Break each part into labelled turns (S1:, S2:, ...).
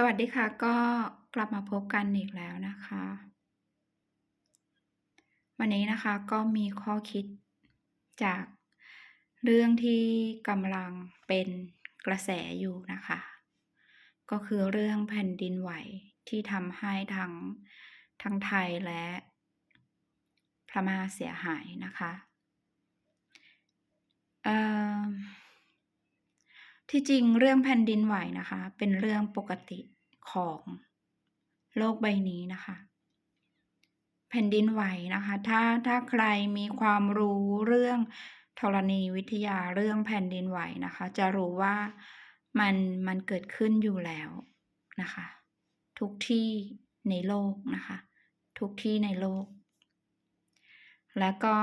S1: สวัสดีค่ะก็กลับมาพบกันอีกแล้วนะคะ วันนี้นะคะก็มีข้อคิดจากเรื่องที่กำลังเป็นกระแสอยู่นะคะ ก็คือเรื่องแผ่นดินไหวที่ทำให้ทั้งทั้งไทยและพม่าเสียหายนะคะ เอ่อ ที่จริงเรื่องแผ่นดินไหวนะคะ เป็นเรื่องปกติของโลกใบนี้นะคะ แผ่นดินไหวนะคะ ถ้าถ้าใครมีความรู้เรื่องธรณีวิทยาเรื่องแผ่นดินไหวนะคะ จะรู้ว่ามันมันเกิดขึ้นอยู่แล้วนะคะ ทุกที่ในโลกนะคะ ทุกที่ในโลก แล้วก็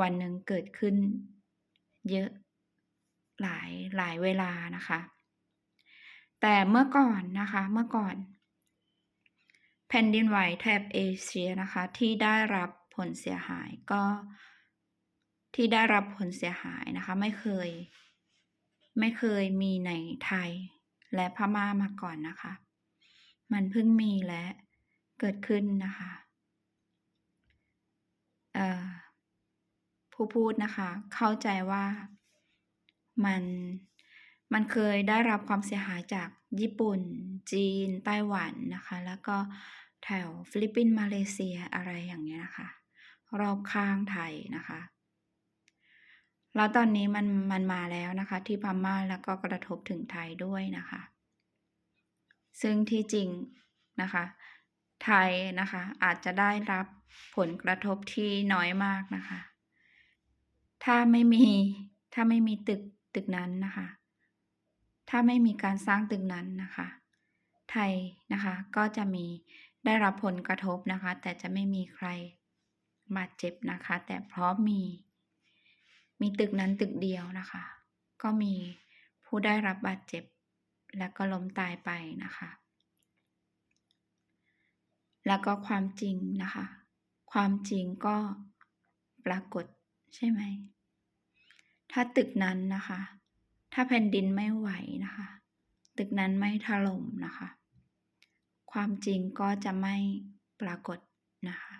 S1: วันหนึ่งเกิดขึ้นเยอะ หลายหลายเวลานะคะ แต่เมื่อก่อนนะคะเมื่อก่อน แผ่นดินไหวแถบเอเชียนะคะที่ได้รับผลเสียหายก็ที่ได้รับผลเสียหายนะคะ ไม่เคย ไม่เคยมีในไทยและพม่ามาก่อนนะคะ มันเพิ่งมีและเกิดขึ้นนะคะผู้พูดนะคะ เข้าใจว่า มันมันเคยได้รับความเสียหายจากญี่ปุ่น จีน ไต้หวันนะคะ แล้วก็แถวฟิลิปปินส์มาเลเซียอะไรอย่างเงี้ยนะคะ รอบข้างไทยนะคะ แล้วตอนนี้มันมันมาแล้วนะคะ ที่พม่าแล้วก็กระทบถึงไทยด้วยนะคะ ซึ่งที่จริงนะคะ ไทยนะคะอาจจะได้รับผลกระทบที่น้อยมากนะคะ ถ้าไม่มีถ้าไม่มีตึก ตึกนั้นนะคะ ถ้าไม่มีการสร้างตึกนั้นนะคะ ไทยนะคะก็จะมีได้รับผลกระทบนะคะ แต่จะไม่มีใครบาดเจ็บนะคะ แต่เพราะมี มีตึกนั้นตึกเดียวนะคะ ก็มีผู้ได้รับบาดเจ็บ และก็ล้มตายไปนะคะ แล้วก็ความจริงนะคะ ความจริงก็ปรากฏใช่ไหม ถ้าตึกนั้นนะคะ ถ้าแผ่นดินไม่ไหวนะคะ ตึกนั้นไม่ถล่มนะคะ ความจริงก็จะไม่ปรากฏนะคะ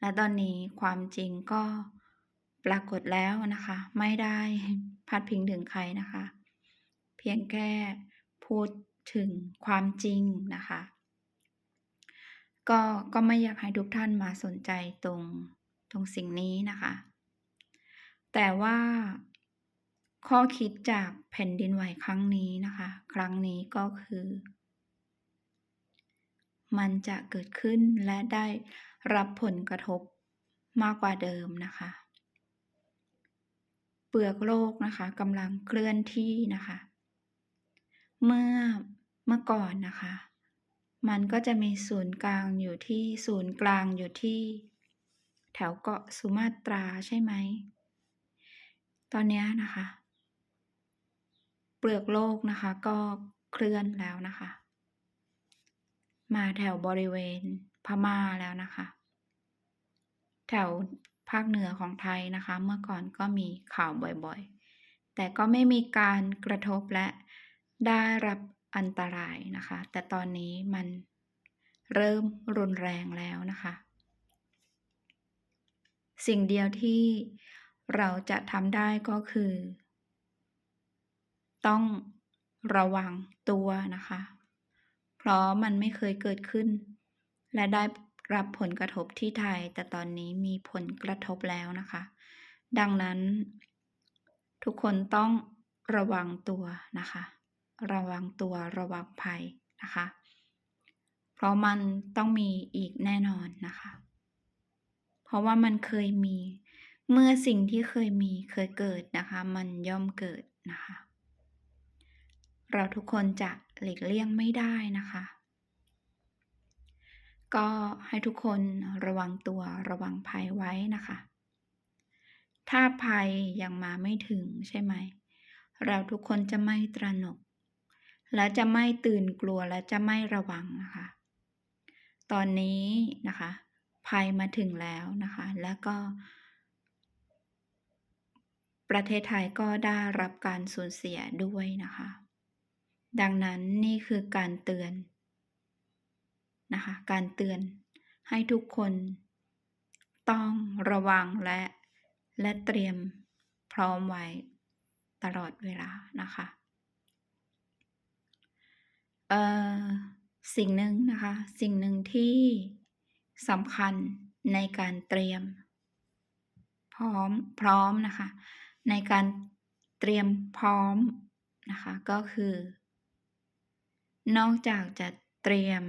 S1: และตอนนี้ความจริงก็ปรากฏแล้วนะคะ ไม่ได้พัดพิงถึงใครนะคะ เพียงแค่พูดถึงความจริงนะคะ ก็ก็ไม่อยากให้ทุกท่านมาสนใจตรงตรงสิ่งนี้นะคะ แต่ว่า ข้อคิดจากแผ่นดินไหวครั้งนี้นะคะ ครั้งนี้ก็คือ มันจะเกิดขึ้นและได้รับผลกระทบมากกว่าเดิมนะคะ เปลือกโลกนะคะกำลังเคลื่อนที่นะคะ เมื่อเมื่อก่อนนะคะ มันก็จะมีศูนย์กลางอยู่ที่ศูนย์กลางอยู่ที่ แถวเกาะสุมาตราใช่ไหม ตอนนี้นะคะ เปลือกโลกนะคะก็เคลื่อนแล้วนะคะ มาแถวบริเวณพม่าแล้วนะคะ แถวภาคเหนือของไทยนะคะ เมื่อก่อนก็มีข่าวบ่อยๆ แต่ก็ไม่มีการกระทบและได้รับอันตรายนะคะ แต่ตอนนี้มันเริ่มรุนแรงแล้วนะคะ สิ่งเดียวที่เราจะทำได้ก็คือ ต้องระวังตัวนะคะ เพราะมันไม่เคยเกิดขึ้น และได้รับผลกระทบที่ไทย แต่ตอนนี้มีผลกระทบแล้วนะคะ ดังนั้น ทุกคนต้องระวังตัวนะคะ ระวังตัวระวังภัยนะคะ เพราะมันต้องมีอีกแน่นอนนะคะ เพราะว่ามันเคยมี เมื่อสิ่งที่เคยมีเคยเกิดนะคะ มันย่อมเกิดนะคะ เราทุกคนจะหลีกเลี่ยงไม่ได้นะคะ ก็ให้ทุกคนระวังตัวระวังภัยไว้นะคะ ถ้าภัยยังมาไม่ถึงใช่ไหม เราทุกคนจะไม่ตระหนก และจะไม่ตื่นกลัวและจะไม่ระวังนะคะ ตอนนี้นะคะ ภัยมาถึงแล้วนะคะ แล้วก็ประเทศไทยก็ได้รับการสูญเสียด้วยนะคะ ดังนั้นนี่คือการเตือนนะคะ การเตือนให้ทุกคนต้องระวังและและเตรียมพร้อมไว้ตลอดเวลานะคะเอ่อสิ่งหนึ่งนะคะ สิ่งหนึ่งที่สำคัญในการเตรียม พร้อมพร้อมนะคะ ในการเตรียมพร้อมนะคะ ก็คือ นอกจากจะเตรียม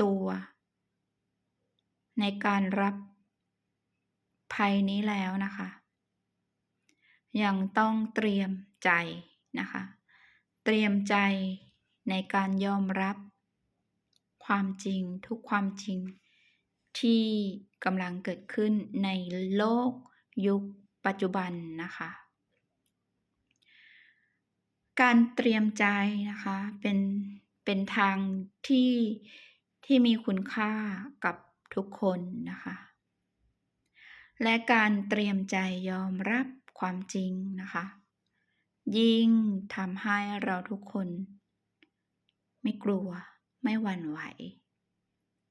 S1: ตัว ในการรับภัยนี้แล้วนะคะ ยังต้องเตรียมใจนะคะ เตรียมใจในการยอมรับ ความจริงทุกความจริง ที่กำลังเกิดขึ้นในโลกยุคปัจจุบันนะคะ การเตรียมใจนะคะ เป็นเป็นทางที่ที่มีคุณค่ากับทุกคนนะคะ และการเตรียมใจยอมรับความจริงนะคะ ยิ่งทำให้เราทุกคน ไม่กลัวไม่หวั่นไหว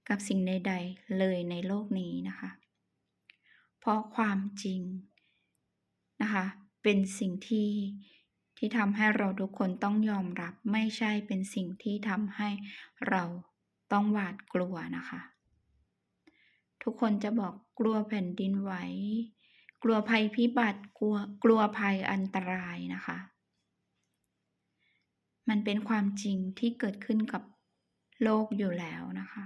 S1: กับสิ่งใดๆเลยในโลกนี้นะคะ เพราะความจริงนะคะ เป็นสิ่งที่ ที่ทำให้เราทุกคนต้องยอมรับ ไม่ใช่เป็นสิ่งที่ทำให้เราต้องหวาดกลัวนะคะ ทุกคนจะบอกกลัวแผ่นดินไหวกลัวภัยพิบัติกลัวกลัวภัยอันตรายนะคะ มันเป็นความจริงที่เกิดขึ้นกับโลกอยู่แล้วนะคะ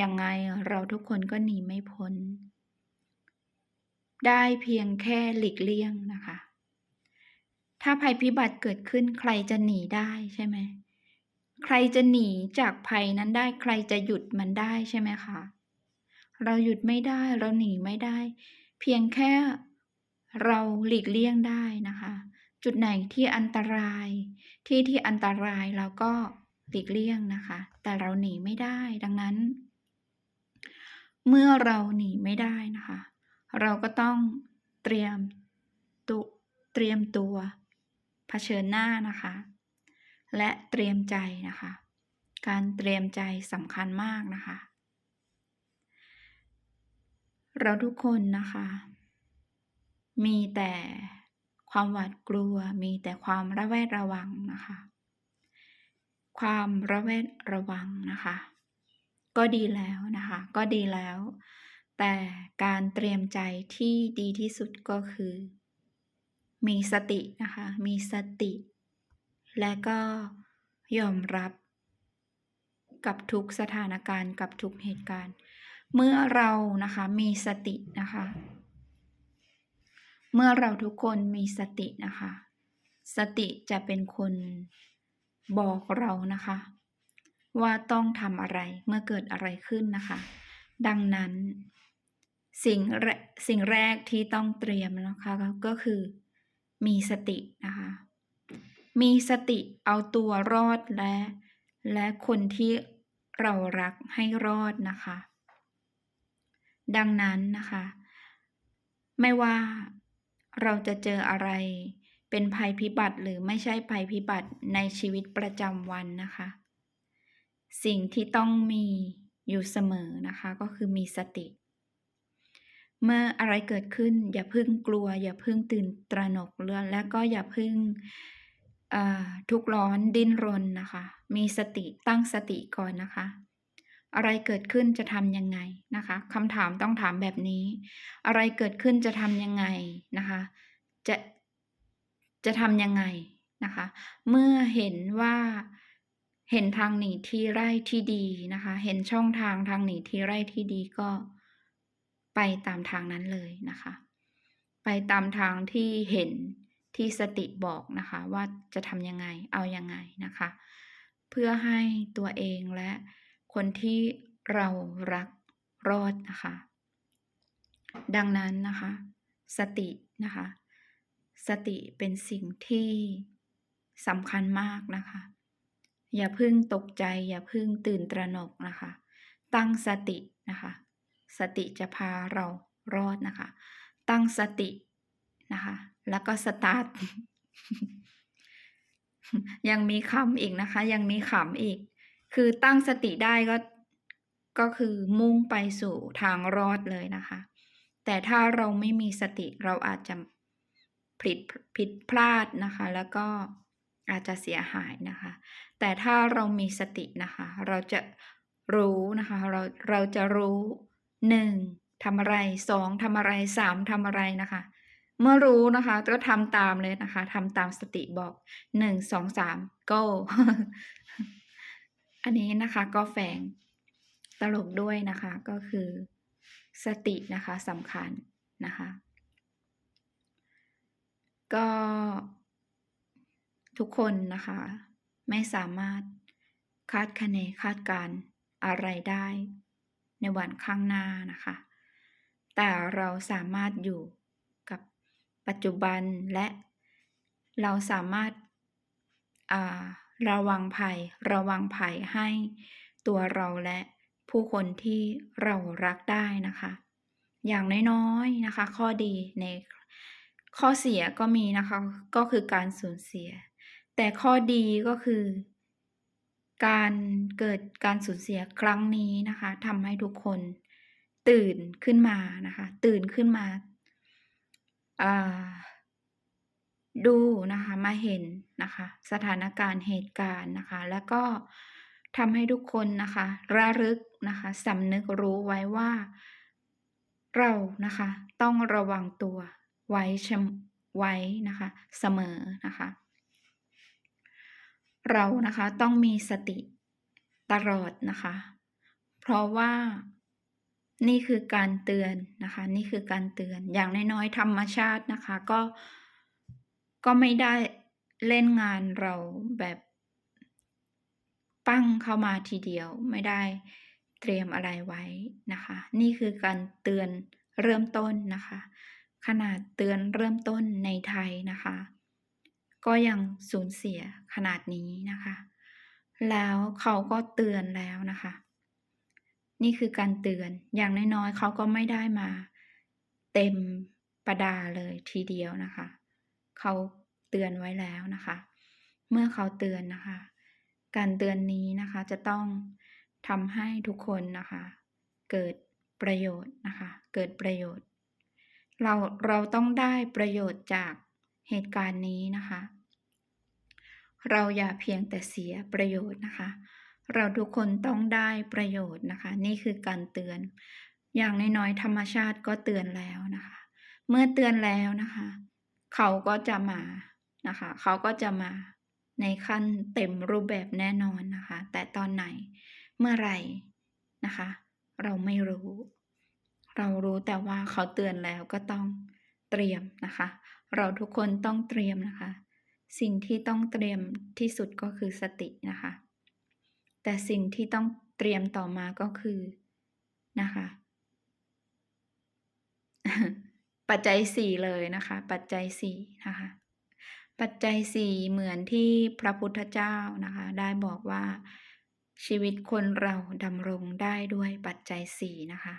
S1: ยังไงเราทุกคนก็หนีไม่พ้น ได้เพียงแค่หลีกเลี่ยงนะคะ ถ้าภัยพิบัติเกิดขึ้นใครจะหนีได้ใช่ไหม ใครจะหนีจากภัยนั้นได้ใครจะหยุดมันได้ใช่ไหมคะ เราหยุดไม่ได้เราหนีไม่ได้ เพียงแค่เราหลีกเลี่ยงได้นะคะ จุดไหนที่อันตรายที่ที่อันตรายเราก็หลีกเลี่ยงนะคะ แต่เราหนีไม่ได้ดังนั้น เมื่อเราหนีไม่ได้นะคะ เราก็ต้องเตรียมตุเตรียมตัว เผชิญหน้านะคะ และเตรียมใจนะคะ การเตรียมใจสำคัญมากนะคะ เราทุกคนนะคะ มีแต่ความหวาดกลัวมีแต่ความระแวดระวังนะคะ ความระแวดระวังนะคะ ก็ดีแล้วนะคะ ก็ดีแล้ว แต่การเตรียมใจที่ดีที่สุดก็คือ มีสตินะคะ มีสติ และก็ยอมรับ กับทุกสถานการณ์กับทุกเหตุการณ์ เมื่อเรานะคะมีสตินะคะ เมื่อเราทุกคนมีสตินะคะ สติจะเป็นคนบอกเรานะคะ ว่าต้องทำอะไรเมื่อเกิดอะไรขึ้นนะคะ ดังนั้นสิ่งแรสิ่งแรกที่ต้องเตรียมนะคะก็คือ มีสตินะคะ มีสติเอาตัวรอดและ และคนที่เรารักให้รอดนะคะ ดังนั้นนะคะ ไม่ว่าเราจะเจออะไร เป็นภัยพิบัติหรือไม่ใช่ภัยพิบัติในชีวิตประจำวันนะคะ สิ่งที่ต้องมีอยู่เสมอนะคะ ก็คือมีสติ เมื่ออะไรเกิดขึ้น อย่าพิ่งกลัว อย่าพิ่งตื่นตระหนกเรื่องและก็อย่าพิ่งทุกข์ร้อนดิ้นรนนะคะ มีสติตั้งสติก่อนนะคะ อะไรเกิดขึ้นจะทำยังไงนะคะคำถามต้องถามแบบนี้ อะไรเกิดขึ้นจะทำยังไงนะคะ จะจะทำยังไงนะคะ เมื่อเห็นว่าเห็นทางหนีที่ไร่ที่ดีนะคะ เห็นช่องทางทางหนีที่ไร่ที่ดีก็ ไปตามทางนั้นเลยนะคะ ไปตามทางที่เห็นที่สติบอกนะคะว่าจะทำยังไงเอายังไงนะคะ เพื่อให้ตัวเองและคนที่เรารักรอดนะคะ ดังนั้นนะคะ สตินะคะ สติเป็นสิ่งที่สำคัญมากนะคะ อย่าพิ่งตกใจ อย่าพิ่งตื่นตระหนกนะคะ ตั้งสตินะคะ สติจะพาเรารอดนะคะ ตั้งสตินะคะ แล้วก็สตาร์ตยังมีขำอีกนะคะ ยังมีขำอีก คือตั้งสติได้ก็ก็คือมุ่งไปสู่ทางรอดเลยนะคะ แต่ถ้าเราไม่มีสติเราอาจจะผิดผิดพลาดนะคะ แล้วก็อาจจะเสียหายนะคะ แต่ถ้าเรามีสตินะคะ เราจะรู้นะคะ เราเราจะรู้ หนึ่งทำอะไรสองทำอะไรสามทำอะไรนะคะ เมื่อรู้นะคะก็ทำตามเลยนะคะทำตามสติบอกหนึ่งสองสาม go อันนี้นะคะก็แฝงตลกด้วยนะคะก็คือสตินะคะสำคัญนะคะ ก็ทุกคนนะคะ ไม่สามารถคาดคะเนคาดการอะไรได้ ในวันข้างหน้านะคะ แต่เราสามารถอยู่กับปัจจุบันและเราสามารถอ่าระวังภัย ระวังภัยให้ตัวเราและผู้คนที่เรารักได้นะคะ อย่างน้อยๆนะคะ ข้อดีในข้อเสียก็มีนะคะ ก็คือการสูญเสีย แต่ข้อดีก็คือ การเกิดการสูญเสียครั้งนี้นะคะทำให้ทุกคนตื่นขึ้นมานะคะ ตื่นขึ้นมาาดูนะคะมาเห็นนะคะ สถานการณ์เหตุการณ์นะคะ แล้วก็ทำให้ทุกคนนะคะ ระลึกนะคะสำนึกรู้ไว้ว่าเรานะคะต้องระวังตัวไว้ชไว้นะคะ เสมอนะคะ เรานะคะต้องมีสติตลอดนะคะ เพราะว่านี่คือการเตือนนะคะ นี่คือการเตือนอย่างน้อยๆธรรมชาตินะคะ ก็ก็ไม่ได้เล่นงานเราแบบปั้งเข้ามาทีเดียวไม่ได้เตรียมอะไรไว้นะคะ นี่คือการเตือนเริ่มต้นนะคะ ขนาดเตือนเริ่มต้นในไทยนะคะ ก็ยังสูญเสียขนาดนี้นะคะ แล้วเขาก็เตือนแล้วนะคะ นี่คือการเตือนอย่างน้อยๆเขาก็ไม่ได้มา เต็มประดาเลยทีเดียวนะคะ เขาเตือนไว้แล้วนะคะ เมื่อเขาเตือนนะคะ การเตือนนี้นะคะจะต้องทำให้ทุกคนนะคะ เกิดประโยชน์นะคะ เกิดประโยชน์ เราเราต้องได้ประโยชน์จากเหตุการณ์นี้นะคะ เราอย่าเพียงแต่เสียประโยชน์นะคะ เราทุกคนต้องได้ประโยชน์นะคะ นี่คือการเตือน อย่างน้อยๆธรรมชาติก็เตือนแล้วนะคะ เมื่อเตือนแล้วนะคะ เขาก็จะมานะคะ เขาก็จะมาในขั้นเต็มรูปแบบแน่นอนนะคะ แต่ตอนไหนเมื่อไหร่นะคะ เราไม่รู้ เรารู้แต่ว่าเขาเตือนแล้วก็ต้องเตรียมนะคะ เราทุกคนต้องเตรียมนะคะ สิ่งที่ต้องเตรียมที่สุดก็คือสตินะคะ แต่สิ่งที่ต้องเตรียมต่อมาก็คือนะคะ ปัจจัยสี่เลยนะคะ ปัจจัยสี่นะคะ ปัจจัยสี่เหมือนที่พระพุทธเจ้านะคะ ได้บอกว่าชีวิตคนเราดำรงได้ด้วยปัจจัยสี่นะคะ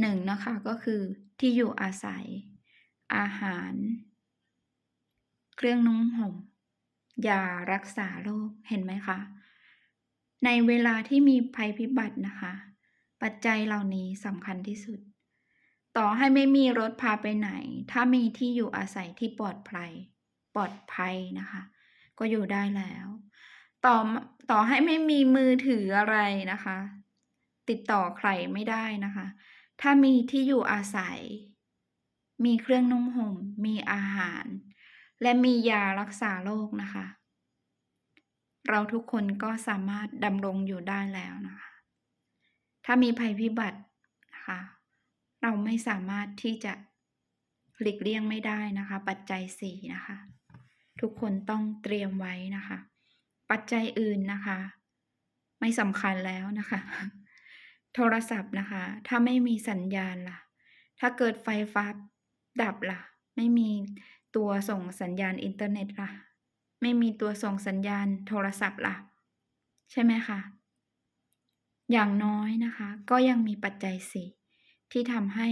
S1: หนึ่งนะคะก็คือที่อยู่อาศัย อาหาร เครื่องนุ่งห่มยารักษาโรคเห็นไหมคะ ในเวลาที่มีภัยพิบัตินะคะ ปัจจัยเหล่านี้สำคัญที่สุด ต่อให้ไม่มีรถพาไปไหน ถ้ามีที่อยู่อาศัยที่ปลอดภัย ปลอดภัยนะคะ ก็อยู่ได้แล้ว ต่อต่อให้ไม่มีมือถืออะไรนะคะ ติดต่อใครไม่ได้นะคะ ถ้ามีที่อยู่อาศัย มีเครื่องนุ่งห่มมีอาหาร และมียารักษาโรคนะคะ เราทุกคนก็สามารถดำรงอยู่ได้แล้วนะคะ ถ้ามีภัยพิบัตินะคะ เราไม่สามารถที่จะหลีกเลี่ยงไม่ได้นะคะ ปัจจัยสี่นะคะ ทุกคนต้องเตรียมไว้นะคะ ปัจจัยอื่นนะคะ ไม่สำคัญแล้วนะคะ โทรศัพท์นะคะ ถ้าไม่มีสัญญาณล่ะ ถ้าเกิดไฟฟ้าดับล่ะ ไม่มี ตัวส่งสัญญาณอินเทอร์เน็ตล่ะ ไม่มีตัวส่งสัญญาณโทรศัพท์ล่ะ ใช่ไหมคะ อย่างน้อยนะคะ ก็ยังมีปัจจัยสี่ที่ทำให้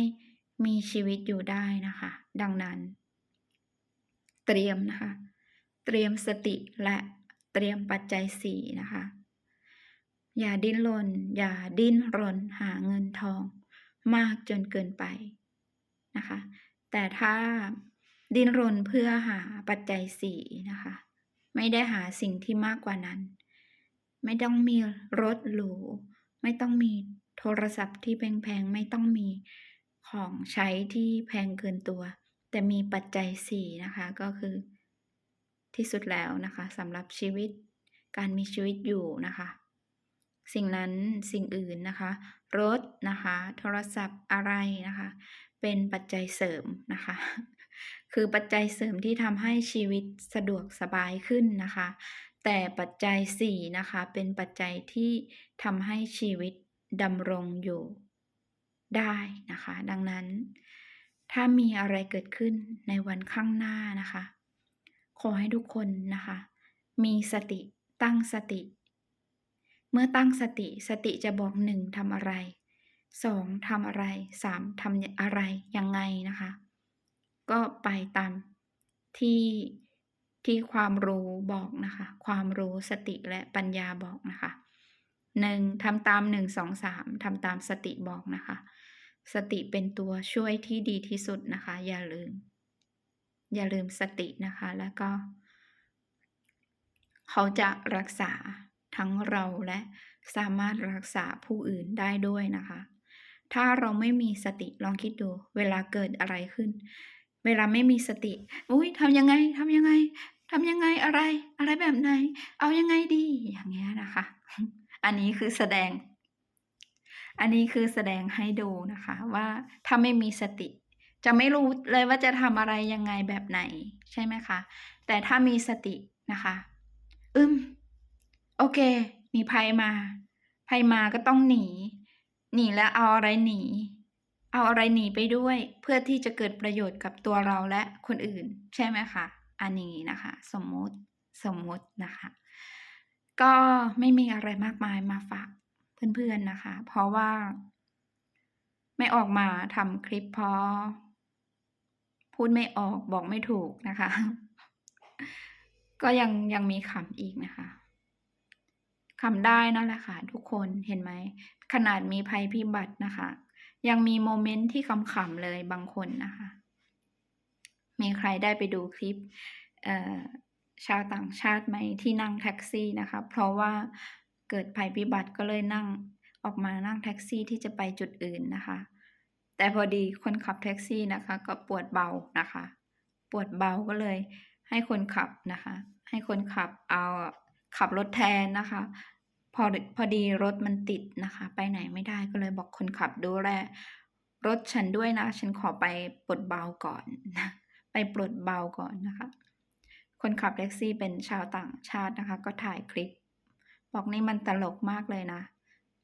S1: มีชีวิตอยู่ได้นะคะ ดังนั้น เตรียมนะคะ เตรียมสติและเตรียมปัจจัยสี่นะคะ อย่าดิ้นรนอย่าดิ้นรนหาเงินทองมากจนเกินไปนะคะ แต่ถ้า ดิ้นรนเพื่อหาปัจจัยสี่นะคะ ไม่ได้หาสิ่งที่มากกว่านั้น ไม่ต้องมีรถหรู ไม่ต้องมีโทรศัพท์ที่แพงๆ ไม่ต้องมีของใช้ที่แพงเกินตัว แต่มีปัจจัยสี่นะคะก็คือที่สุดแล้วนะคะสำหรับชีวิตการมีชีวิตอยู่นะคะ สิ่งนั้นสิ่งอื่นนะคะ รถนะคะ โทรศัพท์อะไรนะคะ เป็นปัจจัยเสริมนะคะ คือปัจจัยเสริมที่ทำให้ชีวิตสะดวกสบายขึ้นนะคะ แต่ปัจจัยสี่นะคะ เป็นปัจจัยที่ทำให้ชีวิตดำรงอยู่ได้นะคะ ดังนั้น ถ้ามีอะไรเกิดขึ้นในวันข้างหน้านะคะ ขอให้ทุกคนนะคะ มีสติตั้งสติ เมื่อตั้งสติสติจะบอกหนึ่งทำอะไรสองทำอะไรสามทำอะไรยังไงนะคะ ก็ไปตามที่ที่ความรู้บอกนะคะ ความรู้สติและปัญญาบอกนะคะหนึ่งทำตามหนึ่งสองสามทำตามสติบอกนะคะ สติเป็นตัวช่วยที่ดีที่สุดนะคะ อย่าลืม อย่าลืมสตินะคะ แล้วก็ เขาจะรักษาทั้งเราและสามารถรักษาผู้อื่นได้ด้วยนะคะ ถ้าเราไม่มีสติลองคิดดู เวลาเกิดอะไรขึ้น เวลาไม่มีสติอุ้ยทำยังไงทำยังไงทำยังไงอะไร อะไรแบบไหน เอายังไงดีอย่างเงี้ยนะคะ อันนี้คือแสดง อันนี้คือแสดงให้ดูนะคะ ว่าถ้าไม่มีสติ จะไม่รู้เลยว่าจะทำอะไรยังไงแบบไหน ใช่ไหมคะ แต่ถ้ามีสตินะคะอึมโอเค มีภัยมาภัยมาก็ต้องหนี หนีแล้วเอาอะไรหนี เอาอะไรหนีไปด้วย เพื่อที่จะเกิดประโยชน์กับตัวเราและคนอื่น ใช่ไหมคะอันนี้นะคะ สมมติสมมตินะคะ ก็ไม่มีอะไรมากมายมาฝากเพื่อนๆนะคะ เพราะว่า ไม่ออกมาทำคลิปเพราะพูดไม่ออกบอกไม่ถูกนะคะ ก็ยังยังมีขำอีกนะคะขำได้นั่นแหละค่ะ ทุกคนเห็นไหมขนาดมีภัยพิบัตินะคะ ยังมีโมเมนต์ที่ขำๆเลยบางคนนะคะ มีใครได้ไปดูคลิปชาวต่างชาติไหมที่นั่งแท็กซี่นะคะ เพราะว่าเกิดภัยพิบัติก็เลยนั่งออกมานั่งแท็กซี่ที่จะไปจุดอื่นนะคะ แต่พอดีคนขับแท็กซี่นะคะ ก็ปวดเบานะคะ ปวดเบาก็เลยให้คนขับนะคะ ให้คนขับเอาขับรถแทนนะคะ พอพอดีรถมันติดนะคะ ไปไหนไม่ได้ก็เลยบอกคนขับดูแลรถฉันด้วยนะ ฉันขอไปปลดเบาก่อนนะไปปลดเบาก่อนนะคะ คนขับแท็กซี่เป็นชาวต่างชาตินะคะ ก็ถ่ายคลิป บอกนี่มันตลกมากเลยนะ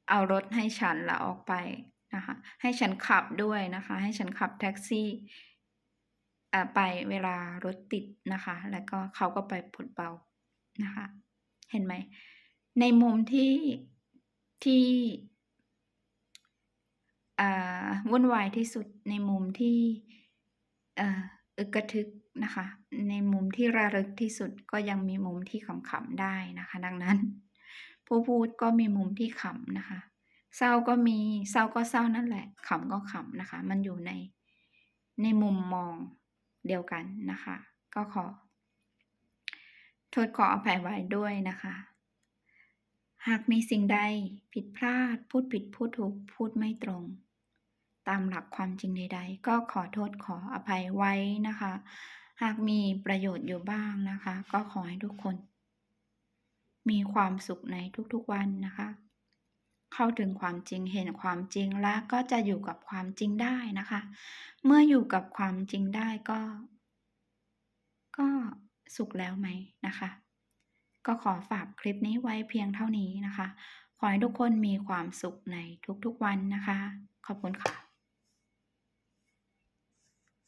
S1: เอารถให้ฉันแล้วออกไปนะคะ ให้ฉันขับด้วยนะคะ ให้ฉันขับแท็กซี่ไปเวลารถติดนะคะ แล้วก็เขาก็ไปปลดเบานะคะ เห็นไหม ในมุมที่ที่วุ่นวายที่สุดในมุมที่อึกกระทึกนะคะ ในมุมที่ระลึกที่สุดก็ยังมีมุมที่ขำๆได้นะคะ ดังนั้น ผู้พูดก็มีมุมที่ขำนะคะ เศร้าก็มีเศร้าก็เศร้านั่นแหละขำก็ขำนะคะ มันอยู่ในในมุมมองเดียวกันนะคะ ก็ขอ โทษขออภัยไว้ด้วยนะคะ หากมีสิ่งใดผิดพลาด พูดผิดพูดถูกพูดไม่ตรง ตามหลักความจริงใด ๆ ก็ขอโทษขออภัยไว้นะคะ หากมีประโยชน์อยู่บ้างนะคะ ก็ขอให้ทุกคน มีความสุขในทุกๆวันนะคะ เข้าถึงความจริงเห็นความจริงแล้วก็จะอยู่กับความจริงได้นะคะ เมื่ออยู่กับความจริงได้ก็ ก็สุขแล้วไหมนะคะ ก็ขอฝากคลิปนี้ไว้เพียงเท่านี้นะคะ ขอให้ทุกคนมีความสุขในทุกๆวันนะคะ ขอบคุณค่ะ